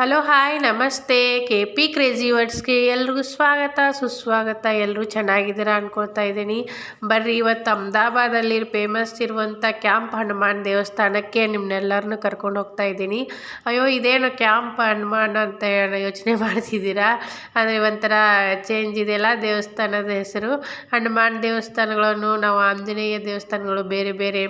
Hello, hi, ನಮಸ್ತೆ. K P crazy ವರ್ಡ್ಸ್ಗೆ ಎಲ್ರಿಗೂ ಸ್ವಾಗತ. ಸುಸ್ವಾಗತ. ಎಲ್ಲರೂ ಚೆನ್ನಾಗಿದ್ದೀರಾ ಅನ್ಕೊಳ್ತಾ ಇದ್ದೀನಿ. ಬರ್ರಿ, ಇವತ್ತು ಅಹಮದಾಬಾದಲ್ಲಿ ಫೇಮಸ್ ಇರುವಂಥ ಕ್ಯಾಂಪ್ ಹನುಮಾನ್ ದೇವಸ್ಥಾನಕ್ಕೆ ನಿಮ್ಮನ್ನೆಲ್ಲರನ್ನು ಕರ್ಕೊಂಡು ಹೋಗ್ತಾ ಇದ್ದೀನಿ. ಅಯ್ಯೋ, ಇದೇನು ಕ್ಯಾಂಪ್ ಹನುಮಾನ್ ಅಂತ ಯೋಚನೆ ಮಾಡ್ತಿದ್ದೀರಾ? ಆದರೆ ಒಂಥರ ಚೇಂಜ್ ಇದೆಯಲ್ಲ ದೇವಸ್ಥಾನದ ಹೆಸರು. ಹನುಮಾನ್ ದೇವಸ್ಥಾನಗಳನ್ನು ನಾವು ಆಂಜನೇಯ ದೇವಸ್ಥಾನಗಳು ಬೇರೆ ಬೇರೆ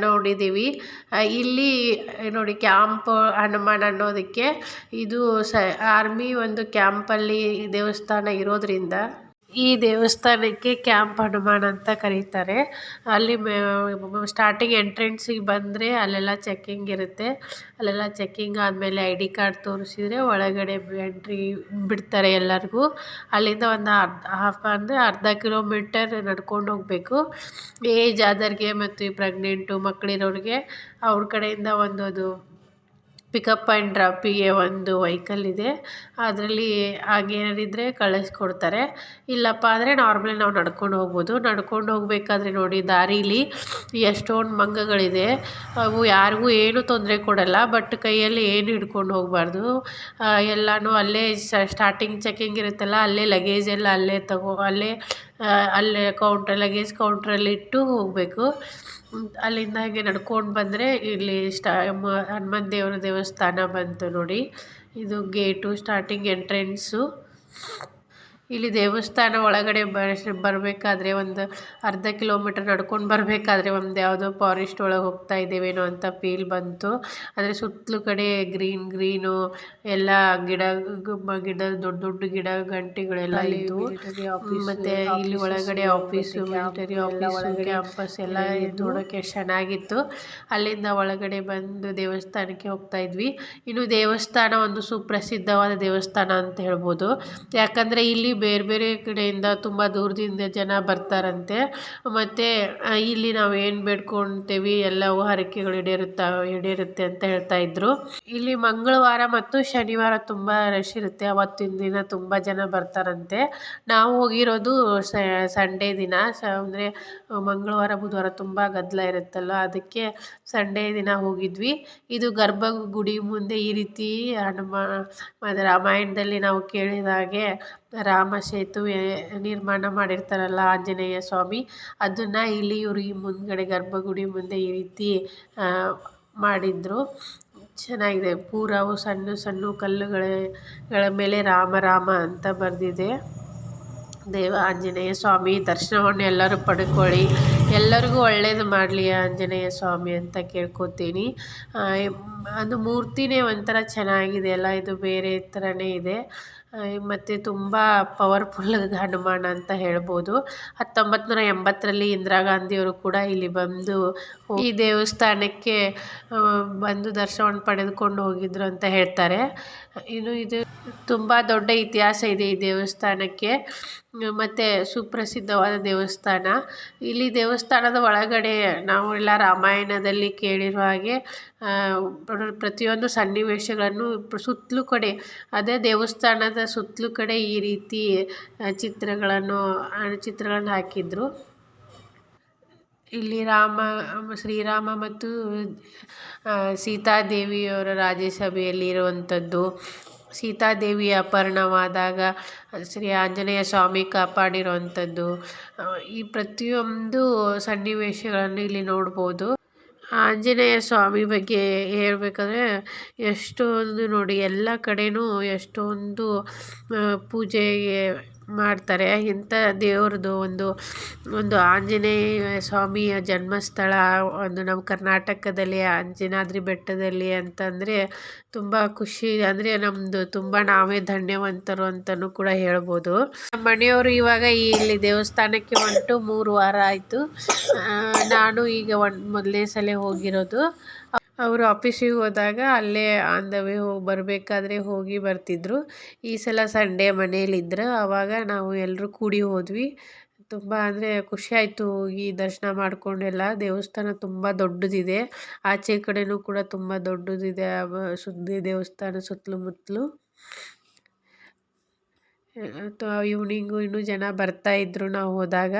ನೋಡಿದ್ದೀವಿ. ಇಲ್ಲಿ ನೋಡಿ ಕ್ಯಾಂಪ್ ಹನುಮಾನ್ ಅನ್ನೋದಕ್ಕೆ ಇದು ಸ ಆರ್ಮಿ ಒಂದು ಕ್ಯಾಂಪಲ್ಲಿ ದೇವಸ್ಥಾನ ಇರೋದರಿಂದ ಈ ದೇವಸ್ಥಾನಕ್ಕೆ ಕ್ಯಾಂಪ್ ಹನುಮಾನ್ ಅಂತ ಕರೀತಾರೆ. ಅಲ್ಲಿ ಸ್ಟಾರ್ಟಿಂಗ್ ಎಂಟ್ರೆನ್ಸಿಗೆ ಬಂದರೆ ಅಲ್ಲೆಲ್ಲ ಚೆಕ್ಕಿಂಗ್ ಇರುತ್ತೆ. ಅಲ್ಲೆಲ್ಲ ಚೆಕ್ಕಿಂಗ್ ಆದಮೇಲೆ ಐ ಡಿ ಕಾರ್ಡ್ ತೋರಿಸಿದ್ರೆ ಒಳಗಡೆ ಎಂಟ್ರಿ ಬಿಡ್ತಾರೆ ಎಲ್ಲರಿಗೂ. ಅಲ್ಲಿಂದ ಒಂದು ಅರ್ಧ ಹಾಫ್ ಅಂದರೆ ಅರ್ಧ ಕಿಲೋಮೀಟರ್ ನಡ್ಕೊಂಡು ಹೋಗಬೇಕು. ಏಜ್ ಆದವ್ರಿಗೆ ಮತ್ತು ಪ್ರೆಗ್ನೆಂಟು ಮಕ್ಕಳಿರೋರಿಗೆ ಅವ್ರ ಕಡೆಯಿಂದ ಒಂದು ಅದು ಪಿಕಪ್ ಆ್ಯಂಡ್ ಡ್ರಾಪಿಗೆ ಒಂದು ವೆಹಿಕಲ್ ಇದೆ ಅದರಲ್ಲಿ ಹಾಗೇನಿದ್ರೆ ಕಳಿಸ್ಕೊಡ್ತಾರೆ ಇಲ್ಲಪ್ಪ ಅಂದರೆ ನಾರ್ಮಲಿ ನಾವು ನಡ್ಕೊಂಡು ಹೋಗ್ಬೋದು. ನಡ್ಕೊಂಡು ಹೋಗಬೇಕಾದ್ರೆ ನೋಡಿ ದಾರೀಲಿ ಎಷ್ಟೊಂದು ಮಂಗಗಳಿದೆ. ಅವು ಯಾರಿಗೂ ಏನೂ ತೊಂದರೆ ಕೊಡಲ್ಲ. ಬಟ್ ಕೈಯಲ್ಲಿ ಏನು ಹಿಡ್ಕೊಂಡು ಹೋಗಬಾರ್ದು. ಎಲ್ಲನೂ ಅಲ್ಲೇ ಸ್ಟಾರ್ಟಿಂಗ್ ಚೆಕಿಂಗ್ ಇರುತ್ತಲ್ಲ, ಅಲ್ಲೇ ಲಗೇಜ್ ಎಲ್ಲ ಅಲ್ಲೇ ತಗೋ, ಅಲ್ಲೇ ಅಲ್ಲೇ ಕೌಂಟ್ರ್ ಲಗೇಜ್ ಕೌಂಟ್ರಲ್ಲಿ ಇಟ್ಟು ಹೋಗಬೇಕು. ಅಲ್ಲಿಂದ ಹಾಗೆ ನಡ್ಕೊಂಡು ಬಂದರೆ ಇಲ್ಲಿ ಸ್ಟಾ ಹನುಮಾನ್ ದೇವರ ದೇವಸ್ಥಾನ ಬಂತು ನೋಡಿ. ಇದು ಗೇಟು ಸ್ಟಾರ್ಟಿಂಗ್ ಎಂಟ್ರೆನ್ಸು ಇಲ್ಲಿ ದೇವಸ್ಥಾನ ಒಳಗಡೆ ಬರಬೇಕಾದ್ರೆ ಒಂದು ಅರ್ಧ ಕಿಲೋಮೀಟರ್ ನಡ್ಕೊಂಡು ಬರಬೇಕಾದ್ರೆ ಒಂದು ಯಾವುದೋ ಫಾರೆಸ್ಟ್ ಒಳಗೆ ಹೋಗ್ತಾ ಇದ್ದೇವೇನೋ ಅಂತ ಫೀಲ್ ಬಂತು. ಆದರೆ ಸುತ್ತಲೂ ಕಡೆ ಗ್ರೀನ್ ಗ್ರೀನು ಎಲ್ಲ ಗಿಡ ಗಿಡ ದೊಡ್ಡ ದೊಡ್ಡ ಗಿಡ ಗಂಟೆಗಳೆಲ್ಲ ಇದ್ದವು ಮತ್ತು ಇಲ್ಲಿ ಒಳಗಡೆ ಆಫೀಸು ಮಿಲಿಟರಿ ಆಫೀಸು ಕ್ಯಾಂಪಸ್ ಎಲ್ಲ ನೋಡೋಕ್ಕೆ ಚೆನ್ನಾಗಿತ್ತು. ಅಲ್ಲಿಂದ ಒಳಗಡೆ ಬಂದು ದೇವಸ್ಥಾನಕ್ಕೆ ಹೋಗ್ತಾ ಇದ್ವಿ. ಇನ್ನು ದೇವಸ್ಥಾನ ಒಂದು ಸುಪ್ರಸಿದ್ಧವಾದ ದೇವಸ್ಥಾನ ಅಂತ ಹೇಳ್ಬೋದು. ಯಾಕಂದರೆ ಇಲ್ಲಿ ಬೇರೆ ಬೇರೆ ಕಡೆಯಿಂದ ತುಂಬ ದೂರದಿಂದ ಜನ ಬರ್ತಾರಂತೆ. ಮತ್ತು ಇಲ್ಲಿ ನಾವು ಏನು ಬೇಡ್ಕೊಂತೀವಿ ಎಲ್ಲವೂ ಹರಕೆಗಳು ಈಡೇರುತ್ತಾ ಈಡೇರುತ್ತೆ ಅಂತ ಹೇಳ್ತಾ ಇದ್ರು. ಇಲ್ಲಿ ಮಂಗಳವಾರ ಮತ್ತು ಶನಿವಾರ ತುಂಬ ರಶ್ ಇರುತ್ತೆ. ಅವತ್ತಿನ ದಿನ ತುಂಬ ಜನ ಬರ್ತಾರಂತೆ. ನಾವು ಹೋಗಿರೋದು ಸಂಡೇ ದಿನ. ಸ, ಅಂದರೆ, ಮಂಗಳವಾರ, ಬುಧವಾರ ತುಂಬ ಗದ್ದಲ ಇರುತ್ತಲ್ಲ ಅದಕ್ಕೆ ಸಂಡೇ ದಿನ ಹೋಗಿದ್ವಿ. ಇದು ಗರ್ಭಗುಡಿ ಮುಂದೆ ಈ ರೀತಿ ಹನುಮ ರಾಮಾಯಣದಲ್ಲಿ ನಾವು ಕೇಳಿದ ಹಾಗೆ ರಾಮ ಸೇತುವೆ ನಿರ್ಮಾಣ ಮಾಡಿರ್ತಾರಲ್ಲ ಆಂಜನೇಯ ಸ್ವಾಮಿ. ಅದನ್ನು ಇಲ್ಲಿ ಇವರು ಈ ಮುಂದ್ಗಡೆ ಗರ್ಭಗುಡಿ ಮುಂದೆ ಈ ರೀತಿ ಮಾಡಿದ್ರು. ಚೆನ್ನಾಗಿದೆ. ಪೂರಾವು ಸಣ್ಣ ಸಣ್ಣ ಕಲ್ಲುಗಳ ಮೇಲೆ ರಾಮ ರಾಮ ಅಂತ ಬರೆದಿದೆ. ದೇವ, ಆಂಜನೇಯ ಸ್ವಾಮಿ, ದರ್ಶನವನ್ನು ಎಲ್ಲರೂ ಪಡ್ಕೊಳ್ಳಿ. ಎಲ್ಲರಿಗೂ ಒಳ್ಳೇದು ಮಾಡಲಿ ಆಂಜನೇಯ ಸ್ವಾಮಿ ಅಂತ ಕೇಳ್ಕೊತೀನಿ. ಅದು ಮೂರ್ತಿನೇ ಒಂಥರ ಚೆನ್ನಾಗಿದೆ ಅಲ್ಲ, ಇದು ಬೇರೆ ಥರನೇ ಇದೆ. ಮತ್ತು ತುಂಬ ಪವರ್ಫುಲ್ ಹನುಮಾನ್ ಅಂತ ಹೇಳ್ಬೋದು. ಹತ್ತೊಂಬತ್ತು ನೂರ ಎಂಬತ್ತರಲ್ಲಿ ಇಂದಿರಾ ಗಾಂಧಿಯವರು ಕೂಡ ಇಲ್ಲಿ ಬಂದು ಈ ದೇವಸ್ಥಾನಕ್ಕೆ ಬಂದು ದರ್ಶನ ಪಡೆದುಕೊಂಡು ಹೋಗಿದ್ರು ಅಂತ ಹೇಳ್ತಾರೆ. ಇನ್ನು ಇದು ತುಂಬ ದೊಡ್ಡ ಇತಿಹಾಸ ಇದೆ ಈ ದೇವಸ್ಥಾನಕ್ಕೆ. ಮತ್ತು ಸುಪ್ರಸಿದ್ಧವಾದ ದೇವಸ್ಥಾನ. ಇಲ್ಲಿ ದೇವಸ್ಥಾನದ ಒಳಗಡೆ ನಾವು ಎಲ್ಲ ರಾಮಾಯಣದಲ್ಲಿ ಕೇಳಿರುವ ಹಾಗೆ ಪ್ರತಿಯೊಂದು ಸನ್ನಿವೇಶಗಳನ್ನು ಸುತ್ತಲೂ ಕಡೆ, ಅದೇ ದೇವಸ್ಥಾನದ ಸುತ್ತಲೂ ಕಡೆ ಈ ರೀತಿ ಚಿತ್ರಗಳನ್ನು ಚಿತ್ರಗಳನ್ನು ಹಾಕಿದ್ರು. ಇಲ್ಲಿ ರಾಮ, ಶ್ರೀರಾಮ ಮತ್ತು ಸೀತಾದೇವಿಯವರ ರಾಜ್ಯಸಭೆಯಲ್ಲಿ ಇರುವಂಥದ್ದು. ಸೀತಾದೇವಿ ಅಪಹರಣವಾದಾಗ ಶ್ರೀ ಆಂಜನೇಯ ಸ್ವಾಮಿ ಕಾಪಾಡಿರುವಂಥದ್ದು. ಈ ಪ್ರತಿಯೊಂದು ಸನ್ನಿವೇಶಗಳನ್ನು ಇಲ್ಲಿ ನೋಡ್ಬೋದು. ಆಂಜನೇಯ ಸ್ವಾಮಿ ಬಗ್ಗೆ ಹೇಳಬೇಕಾದ್ರೆ ಎಷ್ಟೊಂದು ನೋಡಿ, ಎಲ್ಲ ಕಡೆಯೂ ಎಷ್ಟೊಂದು ಪೂಜೆಗೆ ಮಾಡ್ತಾರೆ. ಇಂಥ ದೇವ್ರದ್ದು ಒಂದು ಒಂದು ಆಂಜನೇಯ ಸ್ವಾಮಿಯ ಜನ್ಮಸ್ಥಳ, ಒಂದು ನಮ್ಮ ಕರ್ನಾಟಕದಲ್ಲಿ, ಅಂಜನಾದ್ರಿ ಬೆಟ್ಟದಲ್ಲಿ ಅಂತಂದರೆ ತುಂಬ ಖುಷಿ. ಅಂದರೆ ನಮ್ಮದು ತುಂಬ ನಾವೇ ಧನ್ಯವಂತರು ಅಂತಲೂ ಕೂಡ ಹೇಳ್ಬೋದು. ನಮ್ಮ ಮನೆಯವರು ಇವಾಗ ಇಲ್ಲಿ ದೇವಸ್ಥಾನಕ್ಕೆ ಹೊಂಟು ಮೂರು ವಾರ ಆಯಿತು. ನಾನು ಈಗ ಒಂದು ಮೊದಲನೇ ಸಲ ಹೋಗಿರೋದು. ಅವರು ಆಫೀಸಿಗೆ ಹೋದಾಗ ಅಲ್ಲೇ ಆನ್ ದ ವೇ ಹೋಗಿ ಬರಬೇಕಾದ್ರೆ ಹೋಗಿ ಬರ್ತಿದ್ರು. ಈ ಸಲ ಸಂಡೇ ಮನೇಲಿದ್ರು ಆವಾಗ ನಾವು ಎಲ್ಲರೂ ಕೂಡಿ ಹೋದ್ವಿ. ತುಂಬ ಅಂದರೆ ಖುಷಿಯಾಯಿತು ಹೋಗಿ ದರ್ಶನ ಮಾಡಿಕೊಂಡೆಲ್ಲ. ದೇವಸ್ಥಾನ ತುಂಬ ದೊಡ್ಡದಿದೆ. ಆಚೆ ಕಡೆಯೂ ಕೂಡ ತುಂಬ ದೊಡ್ಡದಿದೆ. ಸುದ್ದಿ ದೇವಸ್ಥಾನ ಸುತ್ತಲೂ ಮುತ್ತಲು. ಈವ್ನಿಂಗು ಇನ್ನೂ ಜನ ಬರ್ತಾಯಿದ್ರು ನಾವು ಹೋದಾಗ.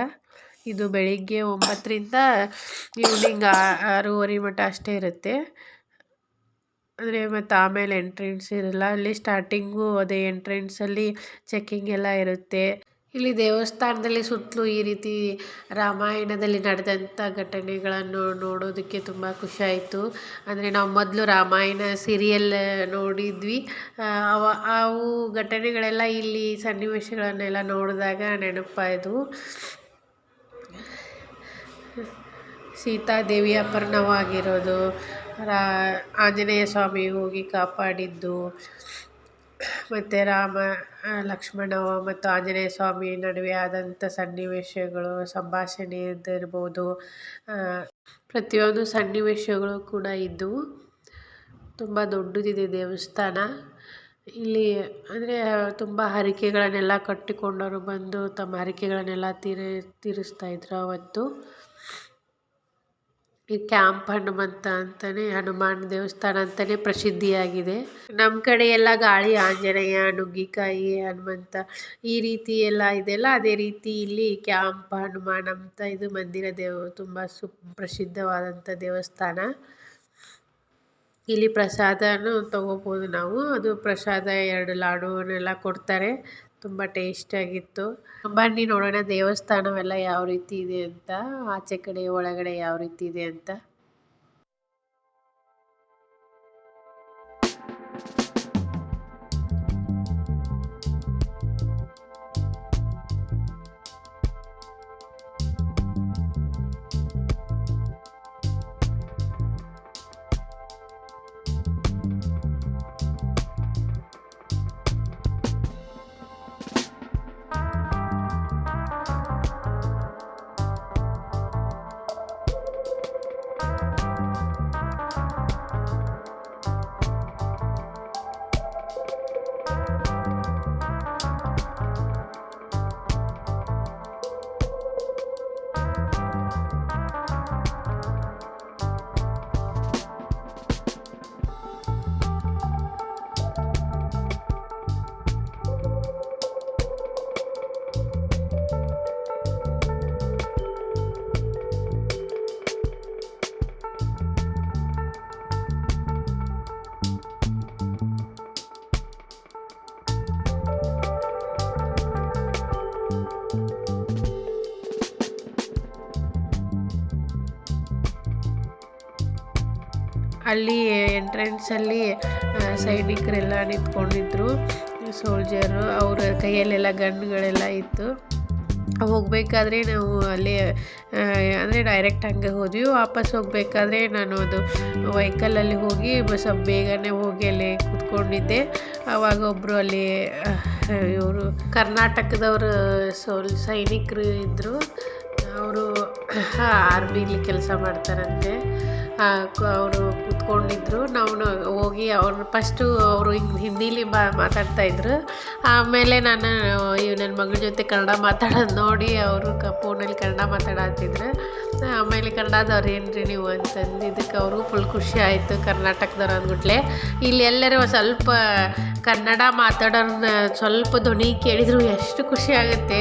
ಇದು ಬೆಳಿಗ್ಗೆ ಒಂಬತ್ತರಿಂದ ಈವ್ನಿಂಗ್ ಆರೂವರೆ ಮಟ್ಟ ಅಷ್ಟೇ ಇರುತ್ತೆ. ಅಂದರೆ ಮತ್ತು ಆಮೇಲೆ ಎಂಟ್ರೆನ್ಸ್ ಇರಲ್ಲ. ಅಲ್ಲಿ ಸ್ಟಾರ್ಟಿಂಗು ಅದೇ ಎಂಟ್ರೆನ್ಸಲ್ಲಿ ಚೆಕ್ಕಿಂಗ್ ಎಲ್ಲ ಇರುತ್ತೆ. ಇಲ್ಲಿ ದೇವಸ್ಥಾನದಲ್ಲಿ ಸುತ್ತಲೂ ಈ ರೀತಿ ರಾಮಾಯಣದಲ್ಲಿ ನಡೆದಂಥ ಘಟನೆಗಳನ್ನು ನೋಡೋದಕ್ಕೆ ತುಂಬ ಖುಷಿ ಆಯಿತು. ಅಂದರೆ ನಾವು ಮೊದಲು ರಾಮಾಯಣ ಸೀರಿಯಲ್ ನೋಡಿದ್ವಿ. ಅವ, ಅವು ಘಟನೆಗಳೆಲ್ಲ ಇಲ್ಲಿ ಸನ್ನಿವೇಶಗಳನ್ನೆಲ್ಲ ನೋಡಿದಾಗ ನೆನಪಾಯಿತು ಸೀತಾದೇವಿ ಅಪರ್ಣವಾಗಿರೋದು. ರಾ, ಆಂಜನೇಯ ಸ್ವಾಮಿ ಹೋಗಿ ಕಾಪಾಡಿದ್ದು. ಮತ್ತು ರಾಮ, ಲಕ್ಷ್ಮಣ ಮತ್ತು ಆಂಜನೇಯ ಸ್ವಾಮಿ ನಡುವೆ ಆದಂಥ ಸನ್ನಿವೇಶಗಳು, ಸಂಭಾಷಣೆ ಇದ್ದಿರ್ಬೋದು. ಪ್ರತಿಯೊಂದು ಸನ್ನಿವೇಶಗಳು ಕೂಡ ಇದ್ದವು. ತುಂಬ ದೊಡ್ಡದಿದೆ ದೇವಸ್ಥಾನ. ಇಲ್ಲಿ ಅಂದರೆ ತುಂಬ ಹರಿಕೆಗಳನ್ನೆಲ್ಲ ಕಟ್ಟಿಕೊಂಡವರು ಬಂದು ತಮ್ಮ ಹರಕೆಗಳನ್ನೆಲ್ಲ ತೀರಿ ತೀರಿಸ್ತಾಯಿದ್ರು ಅವತ್ತು. ಈ ಕ್ಯಾಂಪ್ ಹನುಮಂತ ಅಂತಲೇ ಹನುಮಾನ್ ದೇವಸ್ಥಾನ ಅಂತಲೇ ಪ್ರಸಿದ್ಧಿಯಾಗಿದೆ. ನಮ್ಮ ಕಡೆ ಎಲ್ಲ ಗಾಳಿ, ಆಂಜನೇಯ, ನುಗ್ಗಿಕಾಯಿ, ಹನುಮಂತ ಈ ರೀತಿ ಎಲ್ಲ ಇದೆಯಲ್ಲ ಅದೇ ರೀತಿ ಇಲ್ಲಿ ಕ್ಯಾಂಪ್ ಹನುಮಾನ್ ಅಂತ ಇದು ಮಂದಿರ ದೇವ, ತುಂಬ ಸು ಪ್ರಸಿದ್ಧವಾದಂಥ ದೇವಸ್ಥಾನ. ಇಲ್ಲಿ ಪ್ರಸಾದನೂ ತೊಗೋಬೋದು ನಾವು. ಅದು ಪ್ರಸಾದ ಎರಡು ಲಾಡುವನ್ನೆಲ್ಲ ಕೊಡ್ತಾರೆ. ತುಂಬ ಟೇಸ್ಟಿಯಾಗಿತ್ತು ಬನ್ನಿ ನೋಡೋಣ ದೇವಸ್ಥಾನವೆಲ್ಲ ಯಾವ ರೀತಿ ಇದೆ ಅಂತ, ಆಚೆ ಕಡೆ, ಒಳಗಡೆ ಯಾವ ರೀತಿ ಇದೆ ಅಂತ. ಅಲ್ಲಿ ಎಂಟ್ರೆನ್ಸಲ್ಲಿ ಸೈನಿಕರೆಲ್ಲ ನಿಂತ್ಕೊಂಡಿದ್ರು ಸೋಲ್ಜರು ಅವರ ಕೈಯಲ್ಲೆಲ್ಲ ಗನ್ಗಳೆಲ್ಲ ಇತ್ತು. ಹೋಗಬೇಕಾದ್ರೆ ನಾವು ಅಲ್ಲಿ ಅಂದರೆ ಡೈರೆಕ್ಟ್ ಹಂಗೆ ಹೋದ್ವಿ. ವಾಪಸ್ ಹೋಗಬೇಕಾದ್ರೆ ನಾನು ಅದು ವೆಹಿಕಲಲ್ಲಿ ಹೋಗಿ ಸ್ವಲ್ಪ ಬೇಗನೆ ಹೋಗಿ ಅಲ್ಲಿ ಕೂತ್ಕೊಂಡಿದ್ದೆ. ಆವಾಗ ಒಬ್ಬರು ಅಲ್ಲಿ ಇವರು ಕರ್ನಾಟಕದವರು ಸೋಲ್, ಸೈನಿಕರು ಇದ್ದರು ಅವರು ಆರ್ಮಿಲಿ ಕೆಲಸ ಮಾಡ್ತಾರಂತೆ. ಅವರು ಕೂತ್ಕೊಂಡಿದ್ರು. ನಾವು ಹೋಗಿ ಅವ್ರ ಫಸ್ಟು ಅವರು ಹಿಂದೀಲಿ ಮಾತಾಡ್ತಾಯಿದ್ರು ಆಮೇಲೆ ನಾನು, ಇವ್ ನನ್ನ ಮಗಳ ಜೊತೆ ಕನ್ನಡ ಮಾತಾಡೋದು ನೋಡಿ ಅವರು ಕ ಫೋನಲ್ಲಿ ಕನ್ನಡ ಮಾತಾಡತ್ತಿದ್ರು ಆಮೇಲೆ ಕನ್ನಡದವ್ರು ಏನು ನೀವು ಅಂತಂದು ಇದಕ್ಕೆ ಅವರು ಫುಲ್ ಖುಷಿ ಆಯಿತು ಕರ್ನಾಟಕದವ್ರು ಅಂದ್ಬಿಟ್ಲೆ. ಇಲ್ಲಿ ಎಲ್ಲರೂ ಸ್ವಲ್ಪ ಕನ್ನಡ ಮಾತಾಡೋರನ್ನ ಸ್ವಲ್ಪ ಧ್ವನಿ ಕೇಳಿದ್ರು ಎಷ್ಟು ಖುಷಿ ಆಗುತ್ತೆ.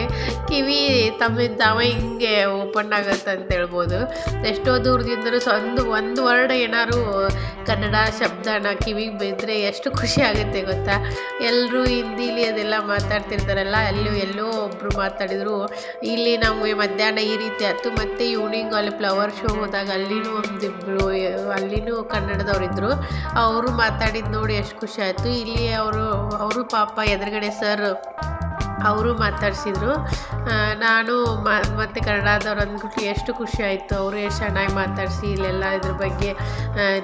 ಕಿವಿ ತಮ್ಮಿಂದ ತಾವ ಹಿಂಗೆ ಓಪನ್ ಆಗುತ್ತೆ ಅಂತ ಹೇಳ್ಬೋದು. ಎಷ್ಟೋ ದೂರದಿಂದಲೂ ಒಂದು ಒಂದು ವರ್ಡ್ ಏನಾದ್ರು ಕನ್ನಡ ಶಬ್ದನ ಕಿವಿಗೆ ಬಿದ್ದರೆ ಎಷ್ಟು ಖುಷಿ ಆಗುತ್ತೆ ಗೊತ್ತಾ. ಎಲ್ಲರೂ ಹಿಂದಿಲಿ ಅದೆಲ್ಲ ಮಾತಾಡ್ತಿರ್ತಾರಲ್ಲ ಎಲ್ಲೂ ಎಲ್ಲೋ ಒಬ್ಬರು ಮಾತಾಡಿದರು, ಇಲ್ಲಿ ನಮಗೆ ಮಧ್ಯಾಹ್ನ ಈ ರೀತಿ ಆಯ್ತು, ಮತ್ತು ಈವ್ನಿಂಗ್ ಅಲ್ಲಿ ಫ್ಲವರ್ ಶೋ ಹೋದಾಗ ಅಲ್ಲಿನೂ ಒಂದಿಬ್ಬರು ಅಲ್ಲಿನೂ ಕನ್ನಡದವರಿದ್ದರು ಅವರು ಮಾತಾಡಿದ್ದು ನೋಡಿ ಎಷ್ಟು ಖುಷಿ ಆಯಿತು. ಇಲ್ಲಿ ಅವರು ಅವರು ಪಾಪ ಎದುರುಗಡೆ ಸರ್ ಅವರು ಮಾತಾಡಿಸಿದ್ರು. ನಾನು ಮತ್ತು ಕನ್ನಡದವ್ರು ಅಂದ್ಬಿಟ್ಟು ಎಷ್ಟು ಖುಷಿ ಆಯಿತು. ಅವರು ಎಷ್ಟು ಚೆನ್ನಾಗಿ ಮಾತಾಡಿಸಿ, ಇಲ್ಲೆಲ್ಲ ಇದ್ರ ಬಗ್ಗೆ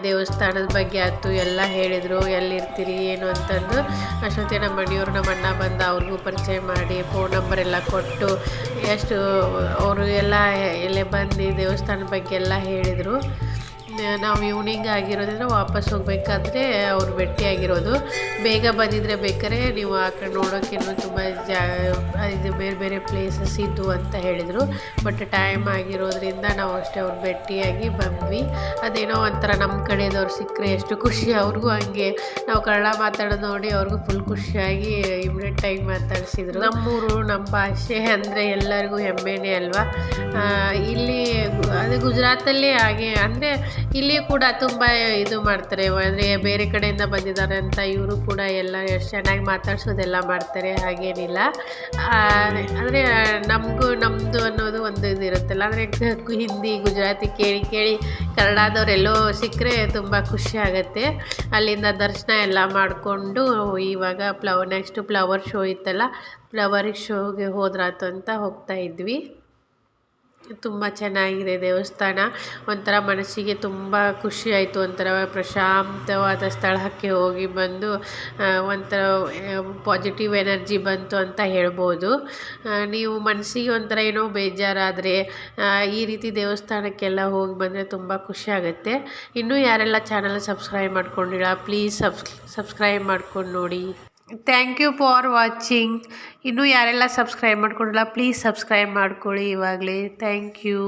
ದೇವಸ್ಥಾನದ ಬಗ್ಗೆ ಆಯಿತು, ಎಲ್ಲ ಹೇಳಿದರು. ಎಲ್ಲಿರ್ತೀರಿ, ಏನು ಅಂತಂದು ಅಷ್ಟೊತ್ತಿಗೆ ನಮ್ಮ ಮನೆಯವ್ರು ನಮ್ಮ ಅಣ್ಣ ಬಂದು ಅವ್ರಿಗೂ ಪರಿಚಯ ಮಾಡಿ ಫೋನ್ ನಂಬರ್ ಎಲ್ಲ ಕೊಟ್ಟು, ಎಷ್ಟು, ಅವರು ಎಲ್ಲ ಎಲ್ಲೇ ಬಂದು ದೇವಸ್ಥಾನದ ಬಗ್ಗೆ ಎಲ್ಲ ಹೇಳಿದರು. ನಾವು ಈವ್ನಿಂಗ್ ಆಗಿರೋದ್ರಿಂದ ವಾಪಸ್ ಹೋಗಬೇಕಾದ್ರೆ ಅವ್ರು ಭೇಟಿಯಾಗಿರೋದು ಬೇಗ ಬಂದಿದ್ರೆ ಬೇಕಾದ್ರೆ ನೀವು ಆ ಕಡೆ ನೋಡೋಕೆ ತುಂಬ ಜಾ, ಇದು ಬೇರೆ ಬೇರೆ ಪ್ಲೇಸಸ್ ಇದ್ದು ಅಂತ ಹೇಳಿದರು. ಬಟ್ ಟೈಮ್ ಆಗಿರೋದ್ರಿಂದ ನಾವು ಅಷ್ಟೇ ಅವ್ರು ಭೇಟಿಯಾಗಿ ಬಂದ್ವಿ. ಅದೇನೋ ಒಂಥರ ನಮ್ಮ ಕಡೆಯದವ್ರು ಸಿಕ್ಕರೆ ಎಷ್ಟು ಖುಷಿ ಅವ್ರಿಗೂ ಹಂಗೆ. ನಾವು ಕನ್ನಡ ಮಾತಾಡೋದು ನೋಡಿ ಅವ್ರಿಗೂ ಫುಲ್ ಖುಷಿಯಾಗಿ ಇಮ್ಮಿಡಿಯೇಟಾಗಿ ಮಾತಾಡಿಸಿದ್ರು. ನಮ್ಮೂರು ನಮ್ಮ ಭಾಷೆ ಅಂದರೆ ಎಲ್ಲರಿಗೂ ಹೆಮ್ಮೆನೇ ಅಲ್ವಾ? ಇಲ್ಲಿ ಅದು ಗುಜರಾತಲ್ಲಿ ಹಾಗೆ, ಅಂದರೆ ಇಲ್ಲಿ ಕೂಡ ತುಂಬ ಇದು ಮಾಡ್ತಾರೆ. ಅಂದರೆ ಬೇರೆ ಕಡೆಯಿಂದ ಬಂದಿದ್ದಾರೆ ಅಂತ ಇವರು ಕೂಡ ಎಲ್ಲ ಎಷ್ಟು ಚೆನ್ನಾಗಿ ಮಾತಾಡ್ಸೋದೆಲ್ಲ ಮಾಡ್ತಾರೆ, ಹಾಗೇನಿಲ್ಲ. ಅಂದರೆ ನಮಗೂ ನಮ್ಮದು ಅನ್ನೋದು ಒಂದು ಇದು ಇರುತ್ತಲ್ಲ, ಅಂದರೆ ಹಿಂದಿ, ಗುಜರಾತಿ ಕೇಳಿ ಕೇಳಿ ಕನ್ನಡದವರೆಲ್ಲೋ ಸಿಕ್ಕರೆ ತುಂಬ ಖುಷಿ ಆಗುತ್ತೆ. ಅಲ್ಲಿಂದ ದರ್ಶನ ಎಲ್ಲ ಮಾಡಿಕೊಂಡು ಇವಾಗ ಪ್ಲವರ್ ನೆಕ್ಸ್ಟು ಪ್ಲವರ್ ಶೋ ಇತ್ತಲ್ಲ ಫ್ಲವರ್ ಶೋಗೆ ಹೋದ್ರಾತು ಅಂತ ಹೋಗ್ತಾ ಇದ್ವಿ. ತುಂಬ ಚೆನ್ನಾಗಿದೆ ದೇವಸ್ಥಾನ. ಒಂಥರ ಮನಸ್ಸಿಗೆ ತುಂಬ ಖುಷಿ ಆಯಿತು. ಒಂಥರ ಪ್ರಶಾಂತವಾದ ಸ್ಥಳಕ್ಕೆ ಹೋಗಿ ಬಂದು ಒಂಥರ ಪಾಸಿಟಿವ್ ಎನರ್ಜಿ ಬಂತು ಅಂತ ಹೇಳ್ಬೋದು. ನೀವು ಮನಸ್ಸಿಗೆ ಒಂಥರ ಏನೋ ಬೇಜಾರಾದರೆ ಈ ರೀತಿ ದೇವಸ್ಥಾನಕ್ಕೆಲ್ಲ ಹೋಗಿ ಬಂದರೆ ತುಂಬ ಖುಷಿ ಆಗುತ್ತೆ. ಇನ್ನೂ ಯಾರೆಲ್ಲ ಚಾನಲ್ ಸಬ್ಸ್ಕ್ರೈಬ್ ಮಾಡ್ಕೊಂಡಿಲ್ಲ ಪ್ಲೀಸ್ ಸಬ್ಸ್ ಸಬ್ಸ್ಕ್ರೈಬ್ ಮಾಡ್ಕೊಂಡು ನೋಡಿ. ಥ್ಯಾಂಕ್ ಯು ಫಾರ್ ವಾಚಿಂಗ್ ಇನ್ನೂ ಯಾರೆಲ್ಲ ಸಬ್ಸ್ಕ್ರೈಬ್ ಮಾಡ್ಕೊಂಡಿಲ್ಲ ಪ್ಲೀಸ್ ಸಬ್ಸ್ಕ್ರೈಬ್ ಮಾಡ್ಕೊಳ್ಳಿ ಇವಾಗಲೇ. Thank you